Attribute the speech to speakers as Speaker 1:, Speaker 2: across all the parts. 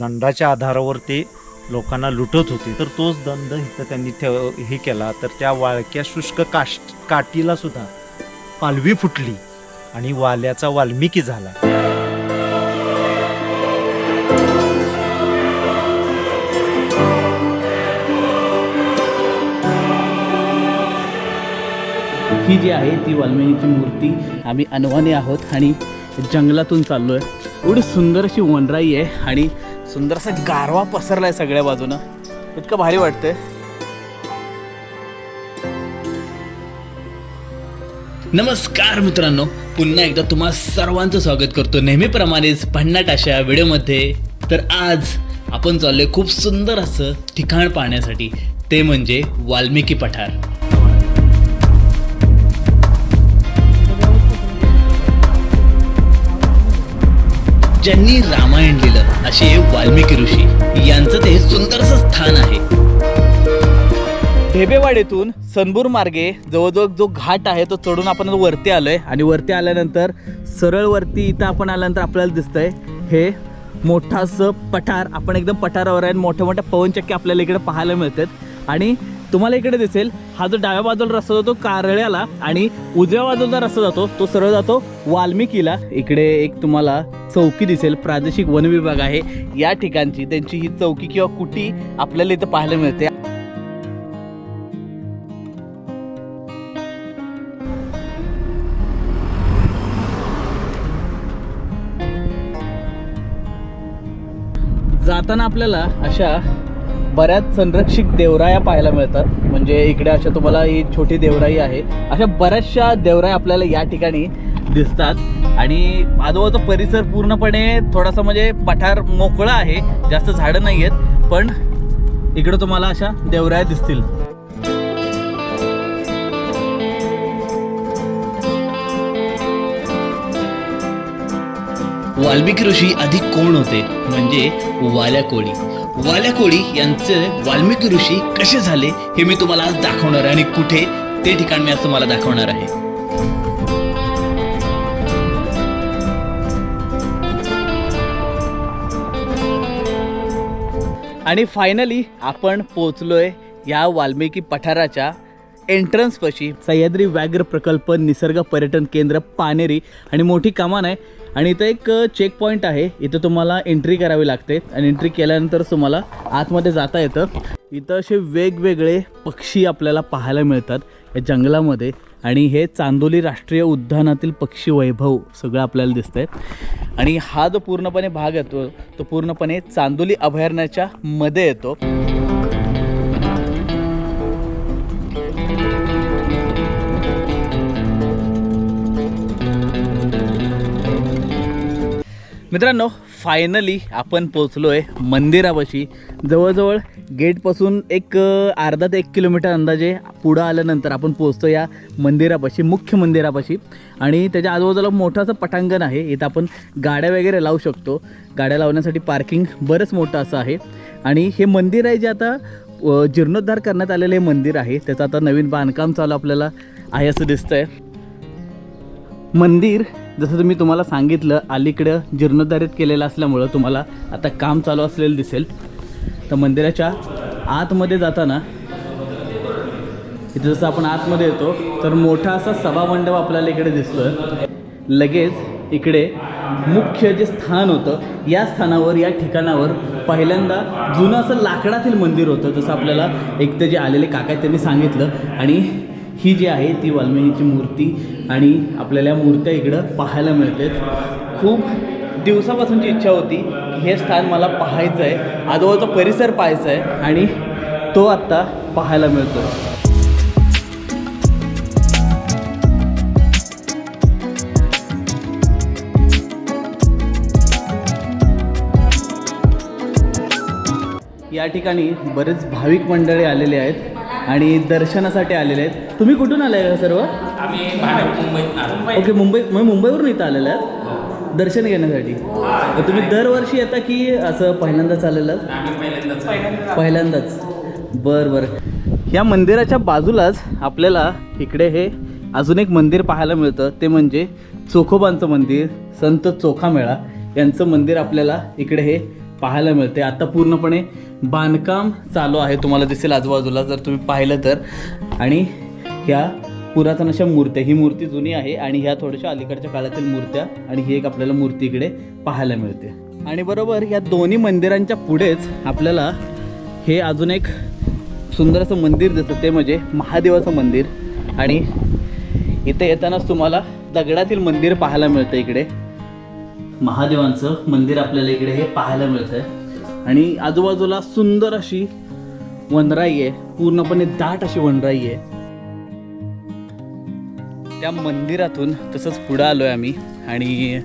Speaker 1: दंडाच्या आधारावर ते लोकांना लुटत होते. तर तोच दंड इथं त्यांनी ठेव हे केला. तर त्या वाळक्या शुष्क काष्ट काठीला सुद्धा पालवी फुटली आणि वाल्याचा वाल्मिकी झाला.
Speaker 2: ही जी आहे ती वाल्मिकीची मूर्ती आम्ही अनवाने आहोत आणि जंगलातून चाललो आहे एवढी सुंदर अशी वनराई आहे आणि सुंदर असा गारवा पसरलाय सगळ्या बाजूनं. इतकं भारी वाटतंय. नमस्कार मित्रांनो पुन्हा एकदा तुम्हा सर्वांचं स्वागत करतो. नेहमीप्रमाणेच भन्नाट अशा व्हिडिओमध्ये. तर आज आपण चाललोय खूप सुंदर असं ठिकाण पाहण्यासाठी. ते म्हणजे वाल्मिकी पठार. ज्यांनी रामायण लिहिलं असे वाल्मिकी ऋषी यांचं ते सुंदरसं स्थान आहे. ढेबेवाडीतून सनबूर मार्गे जवळजवळ जो घाट आहे तो चढून आपण वरती आलो आहे आणि वरती आल्यानंतर सरळ वरती इथं आपण आल्यानंतर आपल्याला दिसतंय हे मोठं असं पठार. आपण एकदम पठारावर आहे मोठ्या मोठ्या पवनचक्की आपल्याला इकडे पाहायला मिळतात. आणि तुम्हाला इकडे दिसेल हा जो डाव्या बाजूला रस्ता जातो कारळ्याला आणि उजव्या बाजूला रस्ता जातो तो सरळ जातो वाल्मिकीला. इकडे एक तुम्हाला चौकी दिसेल प्रादेशिक वन विभाग आहे. या ठिकाणची त्यांची ही चौकी किंवा कुटी आपल्याला इथं पाहायला मिळते. जाताना आपल्याला अशा बऱ्याच संरक्षित देवराया पाहायला मिळतात. म्हणजे इकडे अशा तुम्हाला ही छोटी देवराई आहे. अशा बऱ्याचशा देवराया आपल्याला या ठिकाणी दिसतात. आणि आजोबाचा परिसर पूर्णपणे थोडासा म्हणजे पठार मोकळा आहे. जास्त झाडं नाही आहेत पण इकडं तुम्हाला अशा देवराया दिसतील. वाल्मिकी ऋषी आधी कोण होते? म्हणजे वाल्या कोळी वाल्या कोळी यांचे वाल्मिकी ऋषी कसे झाले हे मी तुम्हाला आज दाखवणार आहे आणि कुठे? ते ठिकाण मी आज तुम्हाला दाखवणार आहे. आणि फायनली आपण पोचलोय या वाल्मिकी पठाराच्या एंट्रन्सपाशी सह्याद्री व्याघ्र प्रकल्प निसर्ग पर्यटन केंद्र पानेरी आणि मोठी कमान आहे. आणि इथं एक चेक पॉईंट आहे. इथं तुम्हाला एंट्री करावी लागते. आणि एंट्री केल्यानंतर तुम्हाला आतमध्ये जाता येतं. इथं असे वेगवेगळे पक्षी आपल्याला पाहायला मिळतात या जंगलामध्ये. आणि हे चांदोली राष्ट्रीय उद्यानातील पक्षी वैभव सगळं आपल्याला दिसतंय. आणि हा जो पूर्णपणे भाग येतो तो पूर्णपणे चांदोली अभयारण्याच्या मध्ये येतो. मित्रांनो फायनली आपण पोचलो आहे मंदिरापाशी. जवळजवळ गेटपासून एक अर्धा ते एक किलोमीटर अंदाजे पुढं आल्यानंतर आपण पोचतो या मंदिरापाशी मुख्य मंदिरापाशी. आणि त्याच्या आजूबाजूला मोठं असं पटांगण आहे. इथं आपण गाड्या वगैरे लावू शकतो. गाड्या लावण्यासाठी पार्किंग बरंच मोठं असं आहे. आणि हे मंदिर आहे जे आता जीर्णोद्धार करण्यात आलेलं हे मंदिर आहे. त्याचं आता नवीन बांधकाम चालू आपल्याला आहे असं दिसतंय. मंदिर जसं तुम्ही तुम्हाला सांगितलं अलीकडं जीर्णोद्धारित केलेलं असल्यामुळं तुम्हाला आता काम चालू असलेलं दिसेल. तर मंदिराच्या आतमध्ये जाताना इथं जसं आपण आतमध्ये येतो तर मोठा असा सभामंडप आपल्याला इकडे दिसतोय. लगेच इकडे मुख्य जे स्थान होतं या स्थानावर या ठिकाणावर पहिल्यांदा जुनं असं लाकडातील मंदिर होतं जसं आपल्याला एक ते जे आलेले काका त्यांनी सांगितलं. आणि ही जी आहे ती वाल्मिकीची मूर्ती आणि आपल्याला या मूर्त्या इकडं पाहायला मिळतात. खूप दिवसापासूनची इच्छा होती की हे स्थान मला पाहायचं आहे. आजोबाचा परिसर पाहायचा आहे आणि तो आत्ता पाहायला मिळतो या ठिकाणी बरेच भाविक मंडळी आलेले आहेत. आणि दर्शनासाठी आलेले आहेत. तुम्ही कुठून आले आहे सर्व?
Speaker 3: आम्ही भाडं मुंबईत आलो
Speaker 2: ओके मुंबई मग मुंबईवरून इथं आलेलं आहेत? दर्शन घेण्यासाठी? तर तुम्ही दरवर्षी येता की असं पहिल्यांदाच आलेलं
Speaker 3: आम्ही पहिल्यांदाच
Speaker 2: पहिल्यांदाच बरं बरं. या मंदिराच्या बाजूलाच आपल्याला इकडे हे अजून एक मंदिर पाहायला मिळतं. ते म्हणजे चोखोबांचं मंदिर संत चोखामेळा यांचं मंदिर आपल्याला इकडे हे पाहायला मिळते. आता पूर्णपणे बांधकाम चालू आहे तुम्हाला दिसेल आजूबाजूला जर तुम्ही पाहिलं तर. आणि ह्या पुरातन अशा मूर्त्या ही मूर्ती जुनी आहे आणि ह्या थोड्याशा अलीकडच्या काळातील मूर्त्या आणि ही एक आपल्याला मूर्ती इकडे पाहायला मिळते. आणि बरोबर या दोन्ही मंदिरांच्या पुढेच आपल्याला हे अजून एक सुंदर असं मंदिर दिसतं ते म्हणजे महादेवाचं मंदिर. आणि इथे येतानाच तुम्हाला दगडातील मंदिर पाहायला मिळतं इकडे. महादेवांचं मंदिर आपल्याला इकडे हे पाहायला मिळतंय. आणि आजूबाजूला सुंदर अशी वनराई आहे. पूर्णपणे दाट अशी वनराई आहे. त्या मंदिरातून तसंच पुढं आलो आहे आम्ही. आणि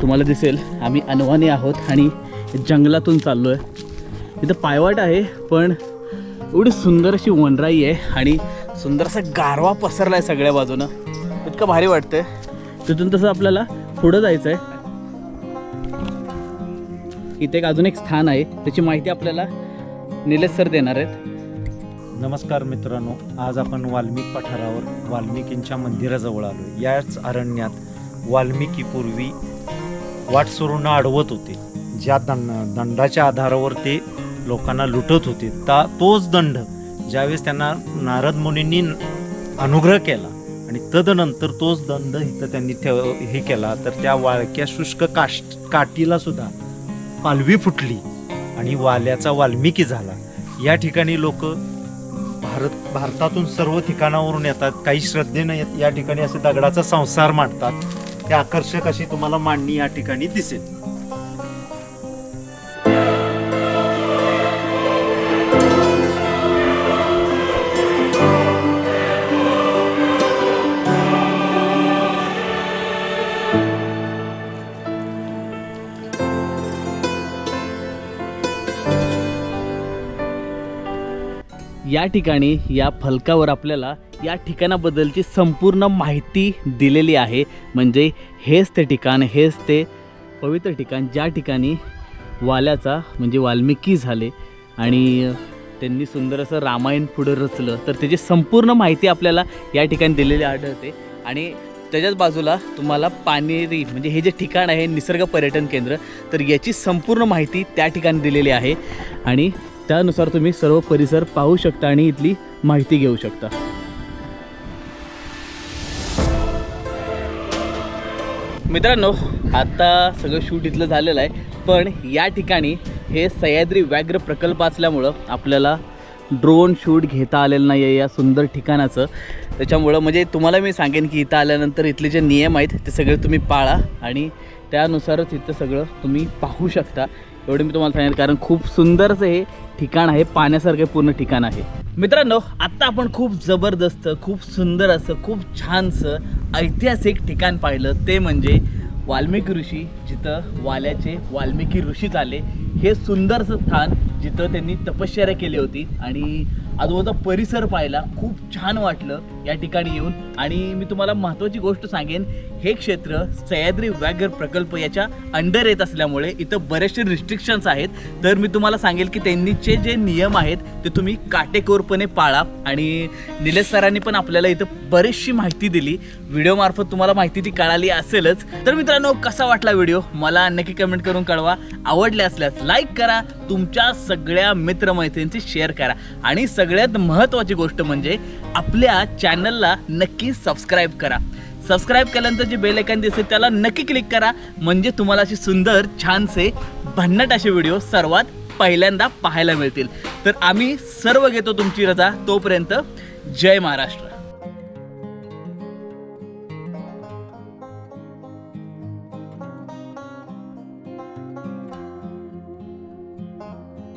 Speaker 2: तुम्हाला दिसेल आम्ही अनवानी आहोत आणि जंगलातून चाललो आहे इथं पायवाट आहे पण एवढी सुंदर अशी वनराई आहे आणि सुंदर असा गारवा पसरला आहे सगळ्या बाजूनं. इतकं भारी वाटतंय. तिथून तसं आपल्याला पुढं जायचं आहे इथे एक अजून एक स्थान आहे त्याची माहिती आपल्याला निलेश सर देणार आहेत.
Speaker 1: नमस्कार मित्रांनो आज आपण वाल्मिक पठारावर वाल्मिकींच्या मंदिराजवळ आलो याच अरण्यात वाल्मिकीपूर्वी वाट सोडून अडवत होते. ज्या दंड दंडाच्या आधारावर ते लोकांना लुटत होते. ता तोच दंड ज्यावेळेस त्यांना नारद मुनींनी अनुग्रह केला आणि तदनंतर तोच दंड इथं त्यांनी ठेव हे केला. तर त्या वाळक्या शुष्क काष्ट काठीला सुद्धा पालवी फुटली आणि वाल्याचा वाल्मिकी झाला. या ठिकाणी लोक भारत भारतातून सर्व ठिकाणावरून येतात. काही श्रद्धेनं येत या ठिकाणी असे दगडाचा संसार मांडतात. ते आकर्षक अशी तुम्हाला मांडणी या ठिकाणी दिसेल.
Speaker 2: या ठिकाणी या फलकावर आपल्याला या ठिकाणाबद्दलची संपूर्ण माहिती दिलेली आहे. म्हणजे हेच ते ठिकाण हेच ते पवित्र ठिकाण ज्या ठिकाणी वाल्याचा म्हणजे वाल्मिकी झाले आणि त्यांनी सुंदर असं रामायण पुढं रचलं. तर त्याची संपूर्ण माहिती आपल्याला या ठिकाणी दिलेली आढळते. आणि त्याच्याच बाजूला तुम्हाला पानेरी म्हणजे हे जे ठिकाण आहे निसर्ग पर्यटन केंद्र तर याची संपूर्ण माहिती त्या ठिकाणी दिलेली आहे. आणि त्यानुसार तुम्ही सर्व परिसर पाहू शकता आणि इथली माहिती घेऊ शकता. मित्रांनो आता सगळं शूट इथलं झालेलं आहे पण या ठिकाणी हे सह्याद्री व्याघ्र प्रकल्प असल्यामुळं आपल्याला ड्रोन शूट घेता आलेलं नाही आहे या सुंदर ठिकाणाचं. त्याच्यामुळं म्हणजे तुम्हाला मी सांगेन की इथं आल्यानंतर इथले जे नियम आहेत ते सगळे तुम्ही पाळा आणि त्यानुसारच इथं सगळं तुम्ही पाहू शकता. एवढं मी तुम्हाला सांगेन कारण खूप सुंदरचं हे ठिकाण आहे पाण्यासारखे पूर्ण ठिकाण आहे. मित्रांनो आत्ता आपण खूप जबरदस्त खूप सुंदर असं खूप छानसं ऐतिहासिक ठिकाण पाहिलं. ते म्हणजे वाल्मिकी ऋषी जिथं वाल्याचे वाल्मिकी ऋषी झाले. हे सुंदरसं स्थान जिथं त्यांनी तपश्चर्या केली होती आणि आजूबाजूचा परिसर पाहिला खूप छान वाटलं या ठिकाणी येऊन. आणि मी तुम्हाला महत्त्वाची गोष्ट सांगेन हे क्षेत्र सह्याद्री व्याघ्र प्रकल्प याच्या अंडर येत असल्यामुळे इथं बरेचसे रिस्ट्रिक्शन्स आहेत. तर मी तुम्हाला सांगेल की त्यांनीचे जे नियम आहेत ते तुम्ही काटेकोरपणे पाळा. आणि निलेश सरांनी पण आपल्याला इथं बरीचशी माहिती दिली. व्हिडिओमार्फत तुम्हाला माहिती ती कळाली असेलच. तर मित्रांनो कसा वाटला व्हिडिओ मला नक्की कमेंट करून कळवा. आवडले असल्यास लाईक करा. तुमच्या सगळ्या मित्रमैत्रिणींशी शेअर करा. आणि सगळ्यात महत्त्वाची गोष्ट म्हणजे आपल्या चॅनलला नक्की सबस्क्राईब करा. सबस्क्राईब केल्यानंतर जे बेल आयकॉन दिसेल त्याला नक्की क्लिक करा. म्हणजे तुम्हाला अशी सुंदर छानसे भन्नाट असे व्हिडिओ सर्वात पहिल्यांदा पाहायला मिळतील. तर आम्ही सर्व घेतो तुमची रजा. तोपर्यंत जय महाराष्ट्र.